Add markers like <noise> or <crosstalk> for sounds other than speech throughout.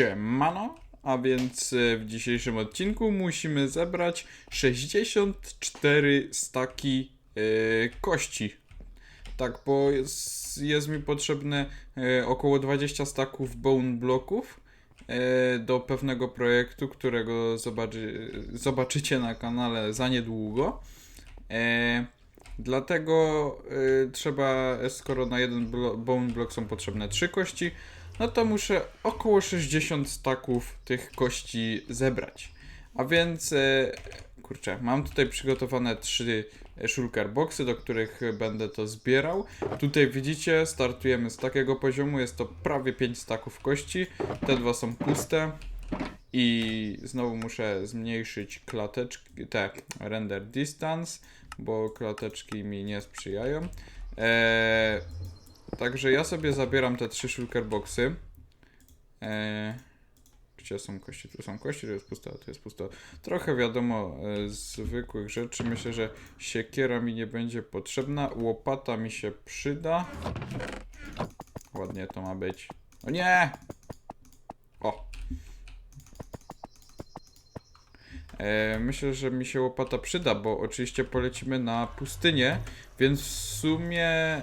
Siemano, a więc e, w dzisiejszym odcinku musimy zebrać 64 staki e, kości. Tak, bo jest, jest mi potrzebne e, około 20 staków bone bloków do pewnego projektu, którego zobaczy, zobaczycie na kanale za niedługo. Dlatego trzeba, skoro na jeden bone block są potrzebne 3 kości, no to muszę około 60 staków tych kości zebrać. A więc, e, kurczę, mam tutaj przygotowane trzy shulker boxy, do których będę to zbierał. Tutaj widzicie, startujemy z takiego poziomu, jest to prawie 5 staków kości. Te dwa są puste. I znowu muszę zmniejszyć klateczki, te render distance, bo klateczki mi nie sprzyjają. Eee, Także ja sobie zabieram te trzy shulker boxy. Eee, gdzie są kości? Tu są kości, to jest pusto, to jest pusto. Trochę wiadomo e, zwykłych rzeczy. Myślę, że siekiera mi nie będzie potrzebna. Łopata mi się przyda. Ładnie to ma być. O nie! O! E, myślę, że mi się łopata przyda, bo oczywiście polecimy na pustynię, więc w sumie e,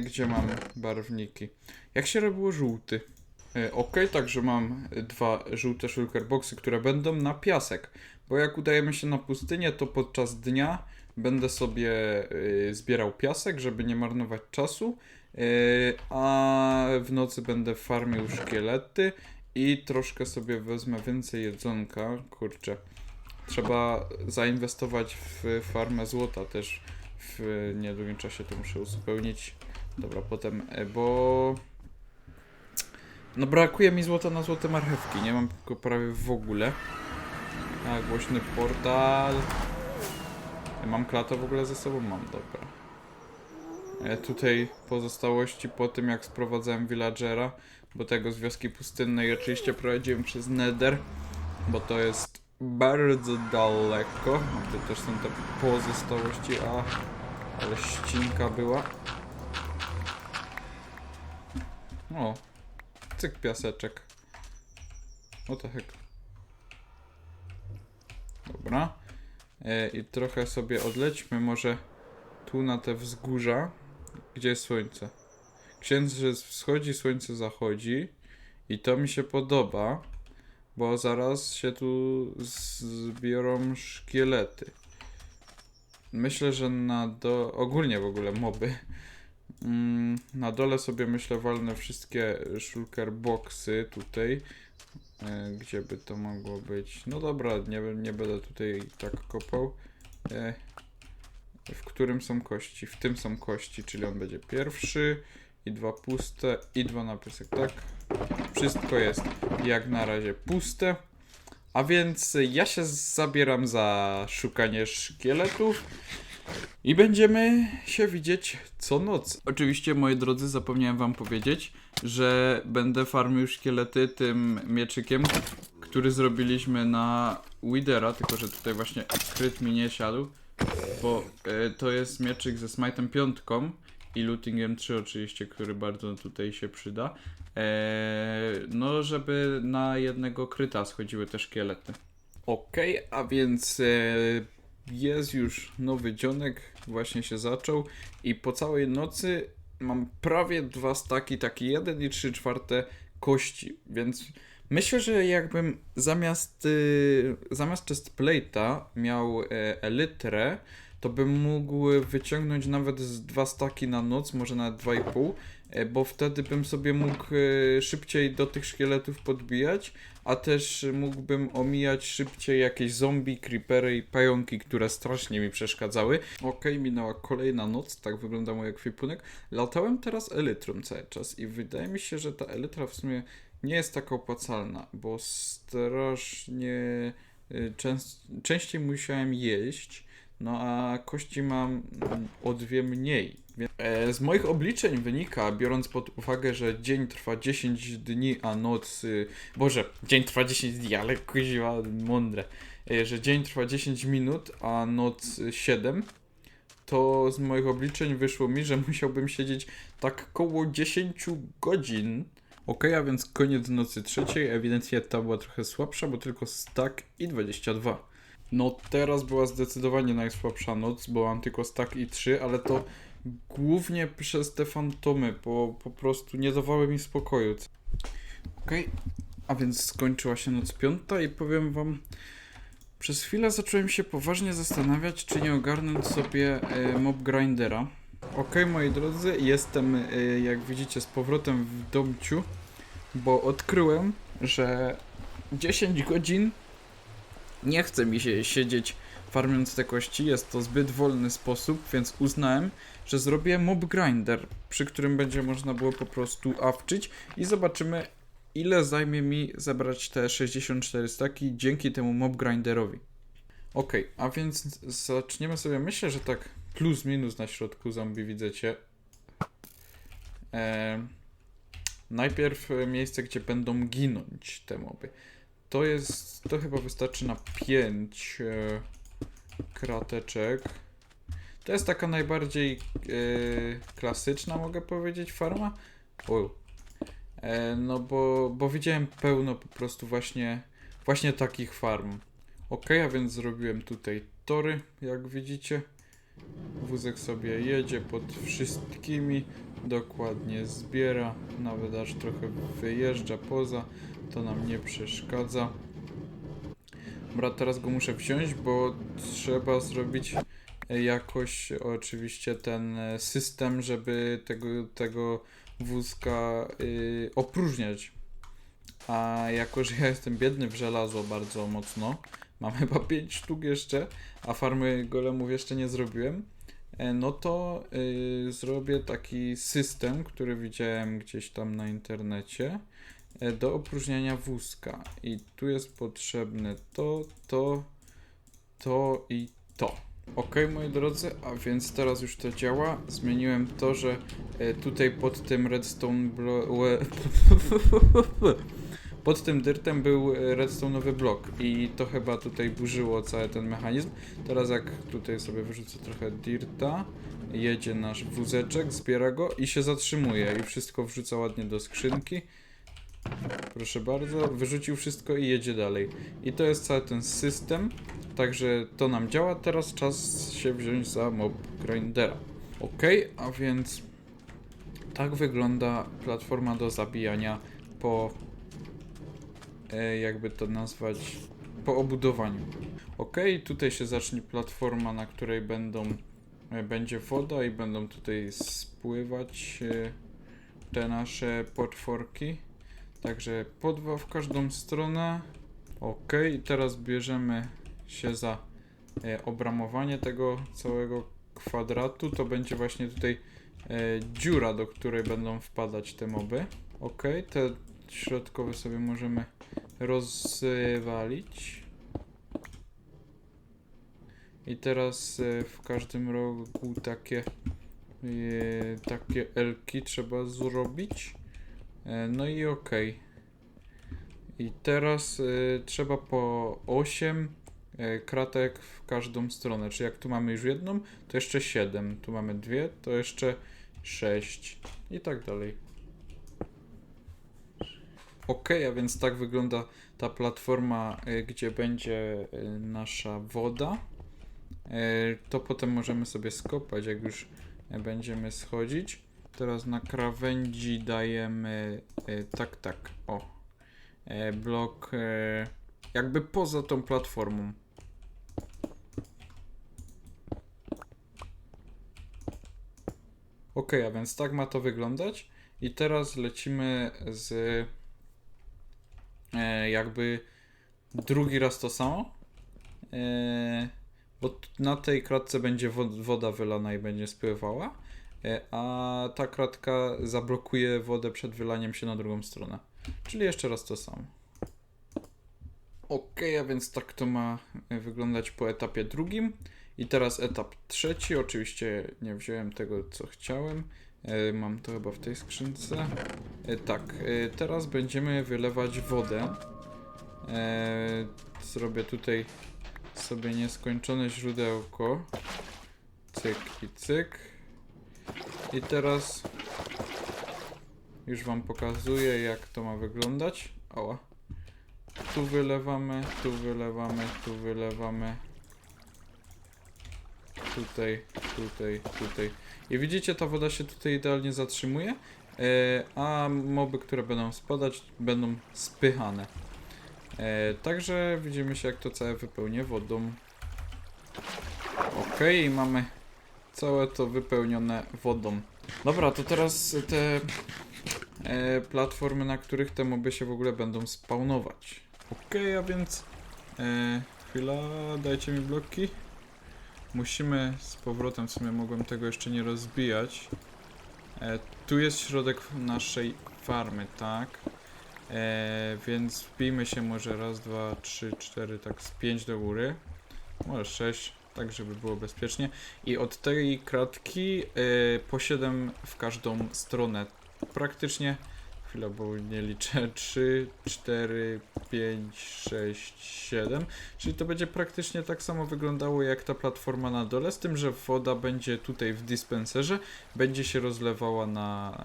gdzie mam barwniki? Jak się robiło żółty? E, ok, także mam dwa żółte shulker boxy, które będą na piasek, bo jak udajemy się na pustynię, to podczas dnia będę sobie e, zbierał piasek, żeby nie marnować czasu, e, a w nocy będę farmił szkielety i troszkę sobie wezmę więcej jedzonka, kurczę. Trzeba zainwestować w farmę złota też w niedługim czasie to muszę uzupełnić. Dobra, potem, e, bo no brakuje mi złota na złote marchewki, nie mam go prawie w ogóle. A, głośny portal. Mam klatę w ogóle ze sobą? Mam, dobra. E, tutaj pozostałości po tym jak sprowadzałem villagera, bo tego z wioski pustynnej oczywiście prowadziłem przez Nether, bo to jest bardzo daleko. Tu też są te pozostałości, a ale ścinka była. O, cyk piaseczek. O to heck. Dobra. E, I trochę sobie odlećmy może tu na te wzgórza. Gdzie jest słońce? Księżyc wschodzi, słońce zachodzi. I to mi się podoba, bo zaraz się tu zbiorą szkielety. Myślę, że na do... ogólnie w ogóle moby. Mm, na dole sobie myślę walnę wszystkie shulker boxy tutaj. E, gdzie by to mogło być? No dobra, nie, nie będę tutaj tak kopał. E, w którym są kości? W tym są kości, czyli on będzie pierwszy. I dwa puste, i dwa na tak? Wszystko jest jak na razie puste. A więc ja się zabieram za szukanie szkieletów i będziemy się widzieć co noc. Oczywiście, moi drodzy, zapomniałem wam powiedzieć, że będę farmił szkielety tym mieczykiem, który zrobiliśmy na Widera, tylko że tutaj właśnie kryt mi nie siadł, bo e, to jest mieczyk ze smite'em piątką i lootingiem 3 oczywiście, który bardzo tutaj się przyda. Eee, no, żeby na jednego kryta schodziły te szkielety. Okej, a więc e, jest już nowy dzionek, właśnie się zaczął i po całej nocy mam prawie dwa staki, taki jeden i trzy czwarte kości, więc myślę, że jakbym zamiast, y, zamiast chestplate'a miał e, elytrę, to bym mógł wyciągnąć nawet z dwa staki na noc, może nawet dwa i pół, e, bo wtedy bym sobie mógł e, szybciej do tych szkieletów podbijać, a też mógłbym omijać szybciej jakieś zombie, creepery i pająki, które strasznie mi przeszkadzały. Okej, minęła kolejna noc, tak wygląda mój ekwipunek. Latałem teraz elytrą cały czas i wydaje mi się, że ta elytra w sumie nie jest taka opłacalna, bo strasznie y, częst, częściej musiałem jeść, no a kości mam mm, o dwie mniej. E, z moich obliczeń wynika, biorąc pod uwagę, że dzień trwa 10 dni, a noc... Y, Boże, dzień trwa 10 dni, ale kuziwa mądre. E, że dzień trwa 10 minut, a noc y, 7, to z moich obliczeń wyszło mi, że <laughs> musiałbym siedzieć tak koło 10 godzin Ok, a więc koniec nocy trzeciej. Ewidentnie ta była trochę słabsza, bo tylko stack i 22. No teraz była zdecydowanie najsłabsza noc, bo mam tylko stack i 3, ale to głównie przez te fantomy, bo po prostu nie dawały mi spokoju. Ok, a więc skończyła się noc piąta i powiem wam, przez chwilę zacząłem się poważnie zastanawiać, czy nie ogarnąć sobie e, mob grindera. Ok, moi drodzy, jestem, e, jak widzicie, z powrotem w domciu, bo odkryłem, że 10 godzin nie chce mi się siedzieć farmiąc te kości, jest to zbyt wolny sposób, więc uznałem, że zrobię mob grinder, przy którym będzie można było po prostu awczyć i zobaczymy, ile zajmie mi zebrać te 64 staki dzięki temu mob grinderowi. Ok, a więc zaczniemy sobie, myślę, że tak plus minus na środku zombie widzicie. E, najpierw miejsce, gdzie będą ginąć te moby. To jest, to chyba wystarczy na 5 e, krateczek. To jest taka najbardziej e, klasyczna, mogę powiedzieć, farma. O, E, no bo, bo widziałem pełno po prostu właśnie, właśnie takich farm. Ok, a więc zrobiłem tutaj tory, jak widzicie. Wózek sobie jedzie pod wszystkimi, dokładnie zbiera, nawet aż trochę wyjeżdża poza, to nam nie przeszkadza. Dobra, teraz go muszę wziąć, bo trzeba zrobić e, jakoś oczywiście ten e, system, żeby tego, tego wózka y, opróżniać. A jako, że ja jestem biedny w żelazo bardzo mocno, mam <laughs> chyba 5 sztuk jeszcze, a farmy golemów jeszcze nie zrobiłem, e, no to y, zrobię taki system, który widziałem gdzieś tam na internecie, do opróżniania wózka. I tu jest potrzebne to, to, to i to. Ok, moi drodzy, a więc teraz już to działa. Zmieniłem to, że e, tutaj pod tym redstone <laughs> pod tym dyrtem był e, redstone'owy blok i to chyba tutaj burzyło cały ten mechanizm. Teraz jak tutaj sobie wyrzucę trochę dirta, jedzie nasz wózeczek, zbiera go i się zatrzymuje i wszystko wrzuca ładnie do skrzynki. Proszę bardzo, wyrzucił wszystko i jedzie dalej. I to jest cały ten system. Także to nam działa. Teraz czas się wziąć za mob grindera. Ok, a więc tak wygląda platforma do zabijania po e, jakby to nazwać po obudowaniu. Ok, tutaj się zacznie platforma, na której będą e, będzie woda i będą tutaj spływać e, te nasze potworki. Także po dwa w każdą stronę. Ok, i teraz bierzemy się za e, obramowanie tego całego kwadratu. To będzie właśnie tutaj e, dziura, do której będą wpadać te moby. Ok, te środkowe sobie możemy rozwalić. I teraz e, w każdym rogu takie e, takie elki trzeba zrobić. E, No i ok. I teraz y, trzeba po 8 y, kratek w każdą stronę. Czyli jak tu mamy już jedną, to jeszcze 7. Tu mamy dwie, to jeszcze 6. I tak dalej. Ok, a więc tak wygląda ta platforma, y, gdzie będzie y, nasza woda. Y, To potem możemy sobie skopać, jak już będziemy schodzić. Teraz na krawędzi dajemy e, tak, tak, o, e, blok e, jakby poza tą platformą. Ok, a więc tak ma to wyglądać. I teraz lecimy z e, jakby drugi raz to samo. E, bo na tej kratce będzie wo- woda wylana i będzie spływała. E, a ta kratka zablokuje wodę przed wylaniem się na drugą stronę. Czyli jeszcze raz to samo. Ok, a więc tak to ma e, wyglądać po etapie drugim. I teraz etap trzeci. Oczywiście nie wziąłem tego, co chciałem. E, Mam to chyba w tej skrzynce. Tak, teraz będziemy wylewać wodę. Zrobię tutaj sobie nieskończone źródełko. Cyk i cyk. I teraz Już wam pokazuję, jak to ma wyglądać. Ała. Tu wylewamy, tu wylewamy, tu wylewamy. Tutaj, tutaj, tutaj. I widzicie, ta woda się tutaj idealnie zatrzymuje, e, a moby, które będą spadać, będą spychane. E, także widzimy się, jak to całe wypełnię wodą. Ok, mamy całe to wypełnione wodą. Dobra, to teraz te e, platformy, na których te moby się w ogóle będą spawnować. Ok, a więc e, chwila, dajcie mi bloki. Musimy z powrotem, w sumie mogłem tego jeszcze nie rozbijać. E, tu jest środek naszej farmy, tak? E, więc wbijmy się może raz, dwa, trzy, cztery, tak z pięć do góry. Może sześć, tak żeby było bezpiecznie. I od tej kratki e, po 7 w każdą stronę. Praktycznie, chwila, bo nie liczę, 3, 4, 5, 6, 7. Czyli to będzie praktycznie tak samo wyglądało jak ta platforma na dole, z tym, że woda będzie tutaj w dispenserze, będzie się rozlewała na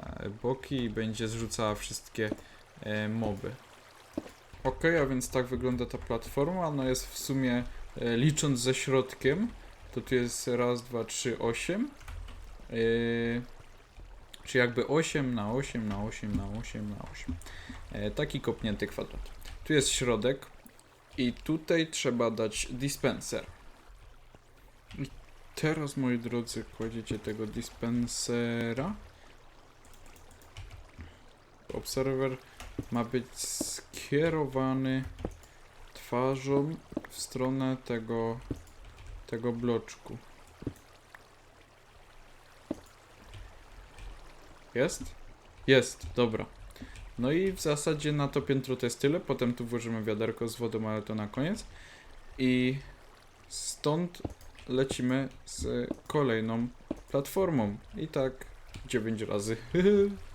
boki i będzie zrzucała wszystkie e, moby. Ok, a więc tak wygląda ta platforma. Ona jest w sumie, licząc ze środkiem, to tu jest raz, dwa, trzy, osiem. Yy, czy jakby 8 na 8 na 8 na 8 na 8. E, taki kopnięty kwadrat. Tu jest środek i tutaj trzeba dać dispenser. I teraz, moi drodzy, kładziecie tego dispensera. Obserwer ma być skierowany twarzą w stronę tego, tego bloczku. Jest? Jest, dobra. No i w zasadzie na to piętro to jest tyle. Potem tu włożymy wiaderko z wodą, ale to na koniec. I stąd lecimy z kolejną platformą. I tak 9 razy. <laughs>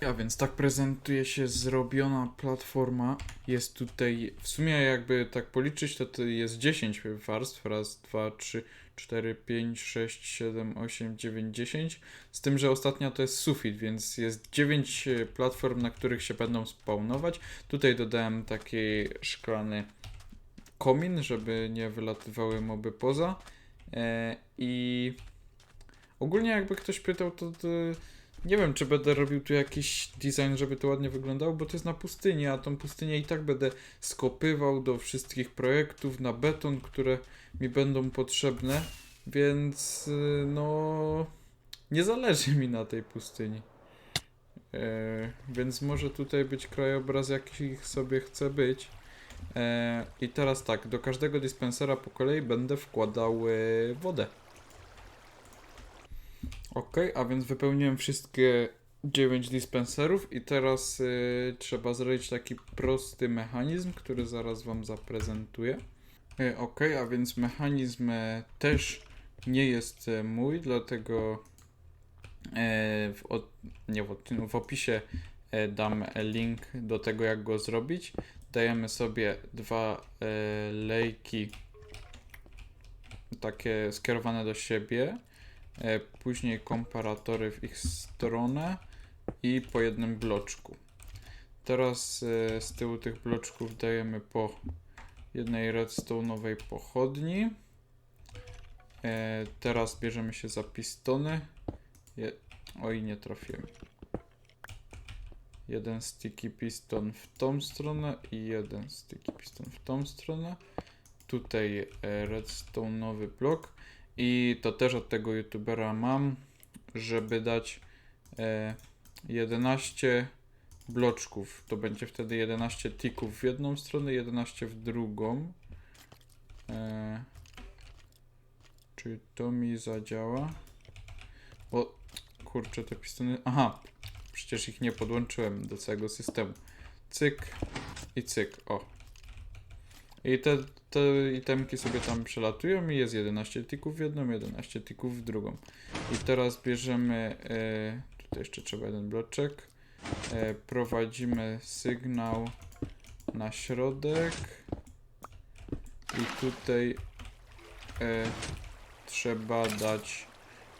A więc tak prezentuje się zrobiona platforma. Jest tutaj, w sumie jakby tak policzyć, to to jest 10 warstw. Raz, dwa, trzy, 4, 5, 6, 7, 8, 9, 10. Z tym, że ostatnia to jest sufit, więc jest 9 platform, na których się będą spawnować. Tutaj dodałem taki szklany komin, żeby nie wylatywały moby poza. E, I ogólnie jakby ktoś pytał, to, to nie wiem, czy będę robił tu jakiś design, żeby to ładnie wyglądało, bo to jest na pustyni, a tą pustynię i tak będę skopywał do wszystkich projektów na beton, które mi będą potrzebne, więc y, no nie zależy mi na tej pustyni. E, więc może tutaj być krajobraz, jaki sobie chce być. E, I teraz tak, do każdego dispensera po kolei będę wkładał e, wodę. Ok, a więc wypełniłem wszystkie 9 dispenserów i teraz y, trzeba zrobić taki prosty mechanizm, który zaraz Wam zaprezentuję. Y, ok, a więc mechanizm e, też nie jest e, mój, dlatego e, w, od, nie, w, w opisie dam link do tego, jak go zrobić. Dajemy sobie dwa lejki takie skierowane do siebie. E, później komparatory w ich stronę i po jednym bloczku. Teraz e, z tyłu tych bloczków dajemy po jednej redstone'owej pochodni. E, teraz bierzemy się za pistony. Je... Oj, nie trafiłem. Jeden sticky piston w tą stronę i jeden sticky piston w tą stronę. Tutaj redstone'owy blok. I to też od tego youtubera mam, żeby dać e, 11 bloczków. To będzie wtedy 11 tików w jedną stronę, 11 w drugą. E, czy to mi zadziała? Bo kurczę, te pistony. Aha, przecież ich nie podłączyłem do całego systemu. Cyk i cyk. O, i te, te itemki sobie tam przelatują i jest 11 tików w jedną, 11 tików w drugą. I teraz bierzemy, e, tutaj jeszcze trzeba jeden bloczek, e, prowadzimy sygnał na środek i tutaj e, trzeba dać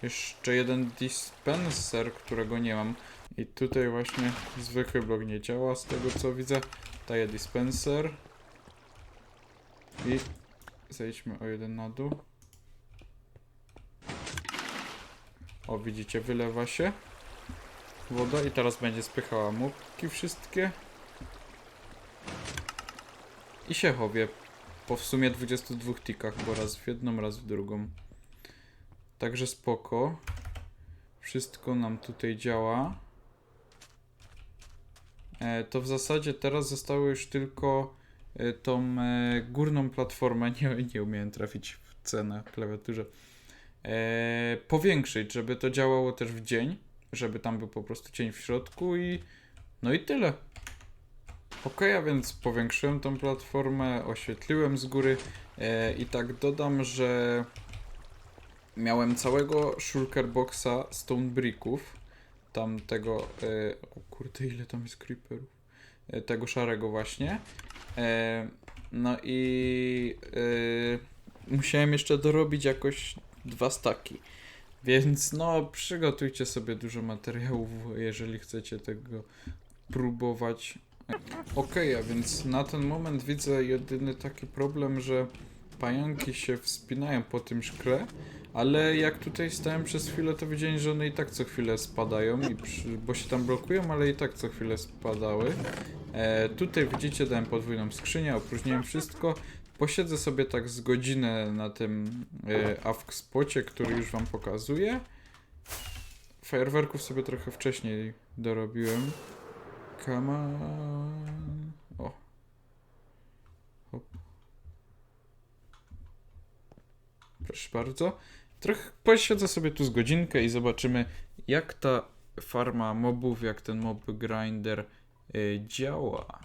jeszcze jeden dispenser, którego nie mam. I tutaj właśnie zwykły blok nie działa, z tego co widzę. Daję dispenser. I zejdźmy o jeden na dół. O, widzicie, wylewa się woda i teraz będzie spychała mupki wszystkie. I się chowie po w sumie 22 tikach, bo raz w jedną, raz w drugą. Także spoko. Wszystko nam tutaj działa. E, to w zasadzie teraz zostało już tylko tą e, górną platformę, <laughs> nie, nie umiałem trafić w cenę klawiaturze, e, powiększyć, żeby to działało też w dzień, żeby tam był po prostu cień w środku i no i tyle. Ok, a więc powiększyłem tą platformę, oświetliłem z góry i tak dodam, że miałem całego shulker boxa stone bricków, tam tego, e, o kurde ile tam jest creeperów, tego szarego właśnie. E, no i e, musiałem jeszcze dorobić jakoś dwa staki. Więc no, przygotujcie sobie dużo materiałów, jeżeli chcecie tego próbować. Okej, a więc na ten moment widzę jedyny taki problem, że pająki się wspinają po tym szkle, ale jak tutaj stałem przez chwilę, to widziałem, że one i tak co chwilę spadają, i przy, bo się tam blokują, ale i tak co chwilę spadały. E, tutaj widzicie, dałem podwójną skrzynię, opróżniłem wszystko. Posiedzę sobie tak z godzinę na tym e, AFK spocie, który już wam pokazuję. Fajerwerków sobie trochę wcześniej dorobiłem. Come on. O. Hop. Proszę bardzo. Trochę posiedzę sobie tu z godzinkę i zobaczymy, jak ta farma mobów, jak ten mob grinder y, działa.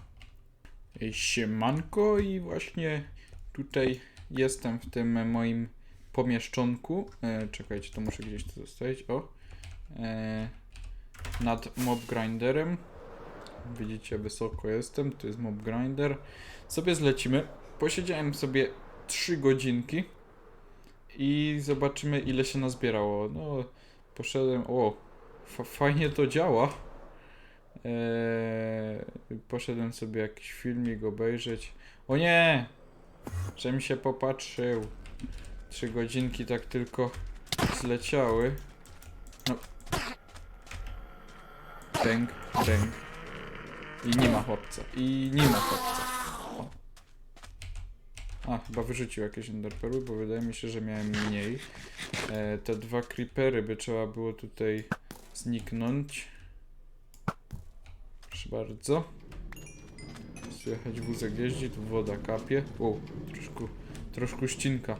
Y, Siemanko i właśnie tutaj jestem w tym moim pomieszczonku. E, czekajcie, to muszę gdzieś to zostawić. O. E, nad mob grinderem. Widzicie, wysoko jestem. Tu jest mob grinder. Sobie zlecimy. Posiedziałem sobie 3 godzinki i zobaczymy, ile się nazbierało. No, poszedłem. O, fa- fajnie to działa. Eee, poszedłem sobie jakiś filmik obejrzeć. O nie! Żem się popatrzył. Trzy godzinki tak tylko zleciały. No. Bęk, bęk. I nie ma chłopca. I nie ma chłopca. A, chyba wyrzucił jakieś enderperły, bo wydaje mi się, że miałem mniej. E, te dwa creepery by trzeba było tutaj zniknąć. Proszę bardzo. Słychać wózek jeździ, tu woda kapie. O, troszkę, troszkę ścinka.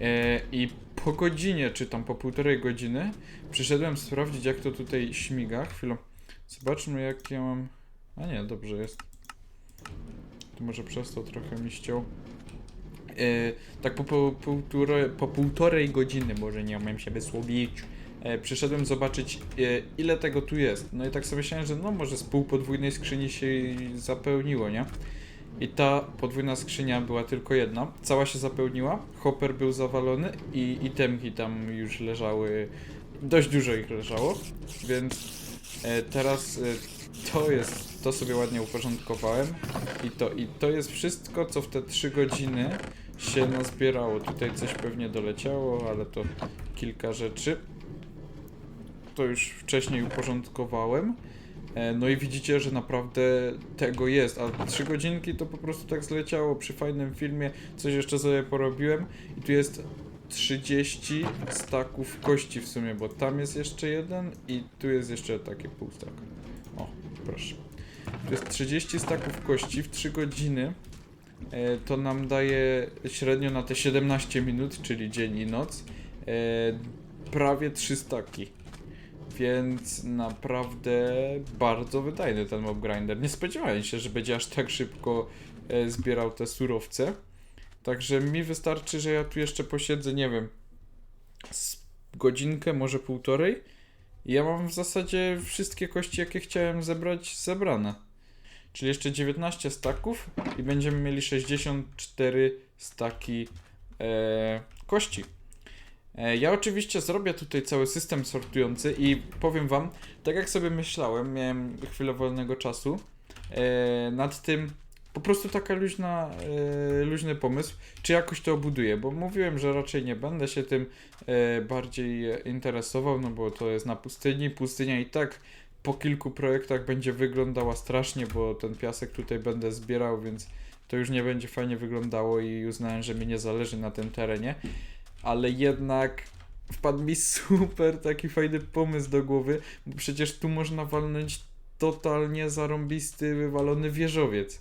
E, I po godzinie, czy tam po półtorej godziny, przyszedłem sprawdzić, jak to tutaj śmiga. Chwilę. Zobaczmy, jak ja mam. A nie, dobrze jest. To może przez to trochę mi ściął. E, tak po, po, półtorej, po półtorej godziny, może nie umiem się wysłowić, e, przyszedłem zobaczyć, e, ile tego tu jest. No i tak sobie myślałem, że no może z pół podwójnej skrzyni się zapełniło, nie? I ta podwójna skrzynia była tylko jedna. Cała się zapełniła, hopper był zawalony i itemki tam już leżały. Dość dużo ich leżało, więc teraz to jest, to sobie ładnie uporządkowałem i to, i to jest wszystko, co w te 3 godziny się nazbierało. Tutaj coś pewnie doleciało, ale to kilka rzeczy. To już wcześniej uporządkowałem. E, No i widzicie, że naprawdę tego jest, a 3 godzinki to po prostu tak zleciało przy fajnym filmie, coś jeszcze sobie porobiłem i tu jest 30 staków kości w sumie, bo tam jest jeszcze jeden i tu jest jeszcze takie pół staka. O, proszę. Tu jest 30 staków kości w 3 godziny. E, To nam daje średnio na te 17 minut, czyli dzień i noc, e, prawie 3 staki. Więc naprawdę bardzo wydajny ten mob grinder. Nie spodziewałem się, że będzie aż tak szybko e, zbierał te surowce. Także mi wystarczy, że ja tu jeszcze posiedzę, nie wiem, godzinkę, może półtorej. Ja mam w zasadzie wszystkie kości, jakie chciałem zebrać, zebrane. Czyli jeszcze 19 staków i będziemy mieli 64 staki e, kości. E, Ja oczywiście zrobię tutaj cały system sortujący i powiem wam, tak jak sobie myślałem, miałem chwilę wolnego czasu e, nad tym, po prostu taka luźna, e, luźny pomysł, czy jakoś to obuduję, bo mówiłem, że raczej nie będę się tym e, bardziej interesował, no bo to jest na pustyni, pustynia i tak po kilku projektach będzie wyglądała strasznie, bo ten piasek tutaj będę zbierał, więc to już nie będzie fajnie wyglądało i uznałem, że mi nie zależy na tym terenie, ale jednak wpadł mi <laughs> super taki fajny pomysł do głowy, bo przecież tu można walnąć totalnie zarąbisty, wywalony wieżowiec.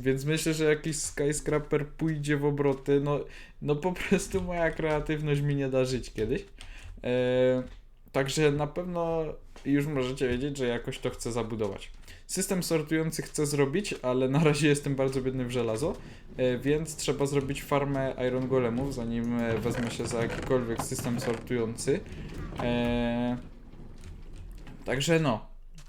Więc myślę, że jakiś skyscraper pójdzie w obroty. No, no po prostu moja kreatywność mi nie da żyć kiedyś. E, także na pewno już możecie wiedzieć, że jakoś to chcę zabudować. System sortujący chcę zrobić, ale na razie jestem bardzo biedny w żelazo, e, więc trzeba zrobić farmę Iron Golemów, zanim e, wezmę się za jakikolwiek system sortujący. E, także no,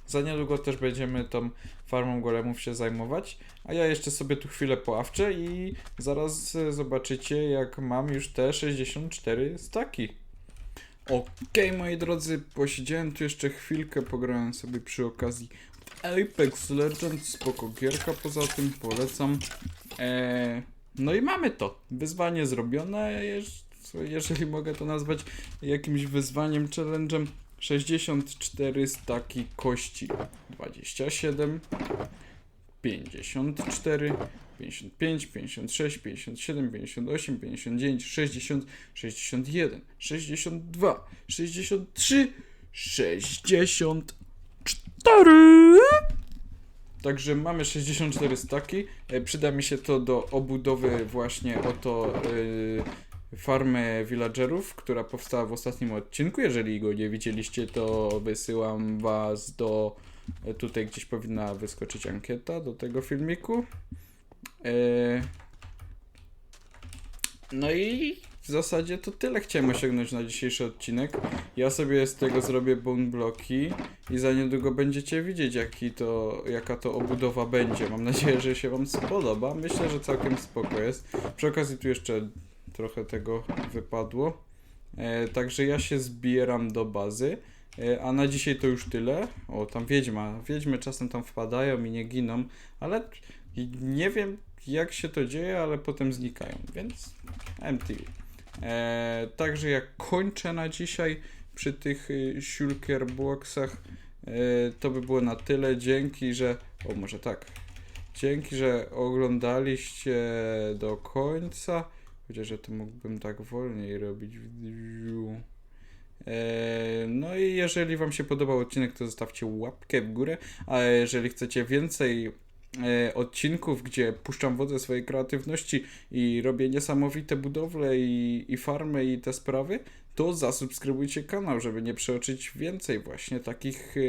za niedługo też będziemy tą farmą golemów się zajmować, a ja jeszcze sobie tu chwilę poawczę i zaraz e, zobaczycie jak mam już te 64 staki. Okej moi drodzy, posiedziałem tu jeszcze chwilkę, pograłem sobie przy okazji Apex Legends, spoko gierka poza tym, polecam. Eee, no i mamy to, wyzwanie zrobione, jeż- jeżeli mogę to nazwać jakimś wyzwaniem, challenge'em. 64 staki kości, 27, 54, 55, 56, 57, 58, 59, 60, 61, 62, 63, 64. Także mamy 64 staki. E, Przyda mi się to do obudowy właśnie oto yy, farmy villagerów, która powstała w ostatnim odcinku. Jeżeli go nie widzieliście, to wysyłam was do. e, Tutaj gdzieś powinna wyskoczyć ankieta do tego filmiku. E, No i w zasadzie to tyle chciałem osiągnąć na dzisiejszy odcinek. Ja sobie z tego zrobię bone bloki i za niedługo będziecie widzieć jaki to, jaka to obudowa będzie. Mam nadzieję, że się wam spodoba. Myślę, że całkiem spoko jest. Przy okazji tu jeszcze trochę tego wypadło. E, także ja się zbieram do bazy. E, a na dzisiaj to już tyle. O, tam wiedźma. Wiedźmy czasem tam wpadają i nie giną, ale nie wiem jak się to dzieje, ale potem znikają, więc MTV. E, także ja kończę na dzisiaj przy tych y, Shulker Boxach. E, to by było na tyle. Dzięki, że. O, może tak. Dzięki, że oglądaliście do końca. Chociaż ja to mógłbym tak wolniej robić. E, No i jeżeli Wam się podobał odcinek, to zostawcie łapkę w górę. A jeżeli chcecie więcej odcinków, gdzie puszczam wodę swojej kreatywności i robię niesamowite budowle i, i farmy i te sprawy, to zasubskrybujcie kanał, żeby nie przeoczyć więcej właśnie takich e,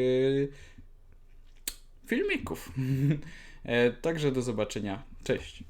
filmików. <laughs> e, także do zobaczenia. Cześć.